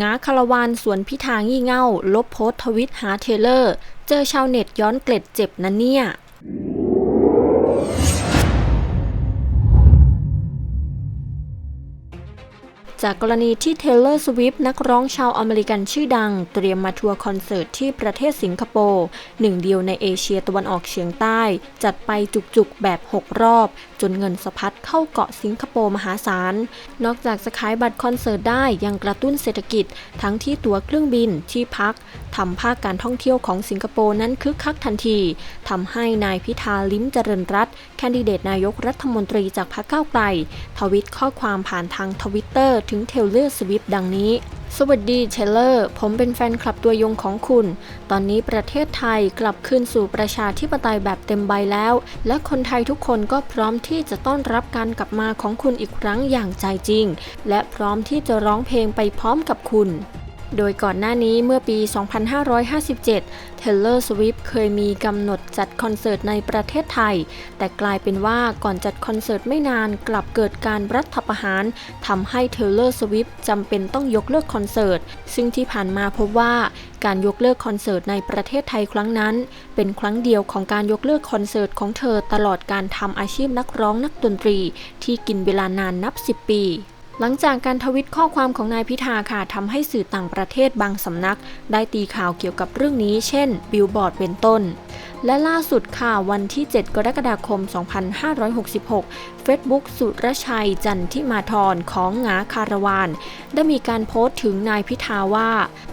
งาคารวานสวนพิธางี่เง่า ลบโพสทวิตหาเทเลอร์ เจอชาวเน็ตย้อนเกล็ดเจ็บนะเนี่ย จากกรณีที่เทเลอร์สวิฟนักร้องชาวอเมริกันชื่อดัง เตรียมมาทัวร์คอนเสิร์ตที่ประเทศสิงคโปร์หนึ่งเดียวในเอเชียตะวันออกเฉียงใต้ จัดไปจุกๆแบบ 6 รอบ จนเงินสะพัดเข้าเกาะสิงคโปร์มหาศาล นอกจากจะขายบัตรคอนเสิร์ตได้ยังกระตุ้นเศรษฐกิจ ทั้งที่ตั๋วเครื่องบินที่พักทำภาคการท่องเที่ยวของสิงคโปร์นั้นคึกคักทันทีทำให้นายพิธาลิ้มเจริญรัตน์แคนดิเดตนายกรัฐมนตรีจากพรรคก้าวไกลทวิตข้อความผ่านทางทวิตเตอร์ถึงเทเลอร์สวิฟดังนี้ สวัสดีเทเลอร์ ผมเป็นแฟนคลับตัวยงของคุณ ตอนนี้ประเทศไทยกลับคืนสู่ประชาธิปไตยแบบเต็มใบแล้ว และคนไทยทุกคนก็พร้อมที่จะต้อนรับการกลับมาของคุณอีกครั้งอย่างใจจริง และพร้อมที่จะร้องเพลงไปพร้อมกับคุณ โดยก่อนหน้านี้เมื่อปี 2557 Taylor Swift เคยมีกำหนดจัดคอนเสิร์ตในประเทศไทย แต่กลายเป็นว่าก่อนจัดคอนเสิร์ตไม่นานกลับเกิดการรัฐประหารทำให้ Taylor Swift จำเป็นต้องยกเลิกคอนเสิร์ต ซึ่งที่ผ่านมาพบว่าการยกเลิกคอนเสิร์ตในประเทศไทยครั้งนั้น เป็นครั้งเดียวของการยกเลิกคอนเสิร์ตของเธอตลอดการทำอาชีพนักร้องนักดนตรี ที่กินเวลานานนับ 10 ปี หลังจากการทวิตข้อความของนายพิธาค่ะทำให้สื่อต่างประเทศบางสำนัก ได้ตีข่าวเกี่ยวกับเรื่องนี้ เช่น บิลบอร์ดเป็นต้น และล่าสุดค่ะวันที่ 7 กรกฎาคม 2566 Facebook สุรชัยจันทิมาธรของงาคารวาน ได้มีการโพสต์ถึงนายพิธาว่า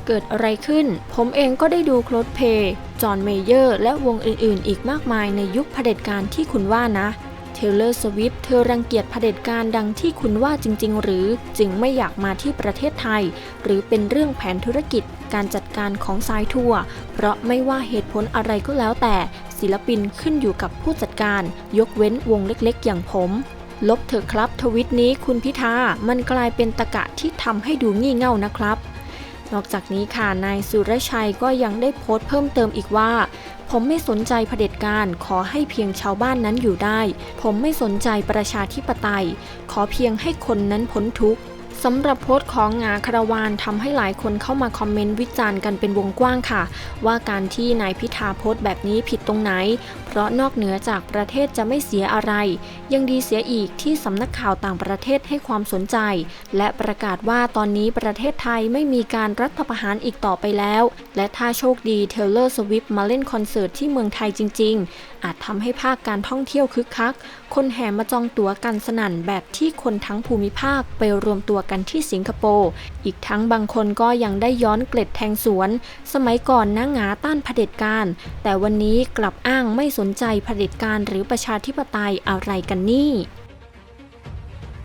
เกิดอะไรขึ้น ผมเองก็ได้ดูโคลดเพย์จอห์นเมเยอร์ และวงอื่นๆ อีกมากมายในยุคเผด็จการที่คุณว่านะ เทเลอร์สวิฟเธอรังเกียจเผด็จการดังที่คุณว่าจริง ๆ หรือ จึงไม่อยากมาที่ประเทศไทย หรือเป็นเรื่องแผนธุรกิจการจัดการของสายทัวร์เพราะไม่ว่าเหตุผลอะไรก็แล้วแต่ ศิลปินขึ้นอยู่กับผู้จัดการ ยกเว้นวงเล็กๆ อย่างผมลบเถอะครับ ทวิตนี้คุณพิธา มันกลายเป็นตะกะที่ทำให้ดูงี่เง่านะครับ นอกจากนี้ค่ะ นายสุรชัยก็ยังได้โพสต์เพิ่มเติมอีกว่า ผมไม่สนใจเผด็จการขอให้เพียงชาวบ้านนั้นอยู่ได้ ผมไม่สนใจประชาธิปไตย ขอเพียงให้คนนั้นพ้นทุกข์ สำหรับโพสต์ของงาคาราวานทำให้หลายคนเข้ามาคอมเมนต์วิจารณ์กันเป็นวงกว้างค่ะ ว่าการที่นายพิธาโพสต์แบบนี้ผิดตรงไหน เพราะนอกเหนือจากประเทศจะไม่เสียอะไร ยังดีเสียอีกที่สำนักข่าวต่างประเทศให้ความสนใจ และประกาศว่าตอนนี้ประเทศไทยไม่มีการรัฐประหารอีกต่อไปแล้ว และถ้าโชคดีเทเลอร์สวิฟมาเล่นคอนเสิร์ตที่เมืองไทยจริง ๆ อาจทำให้ภาคการท่องเที่ยวคึกคัก คนแห่มาจองตั๋วกันสนั่นแบบที่คนทั้งภูมิภาคไปรวมตัวกันที่สิงคโปร์ อีกทั้งบางคนก็ยังได้ย้อนเกล็ดแทงสวน สมัยก่อนนะหงาต้านเผด็จการ แต่วันนี้กลับอ้างไม่สนใจเผด็จการหรือประชาธิปไตยอะไรกันนี่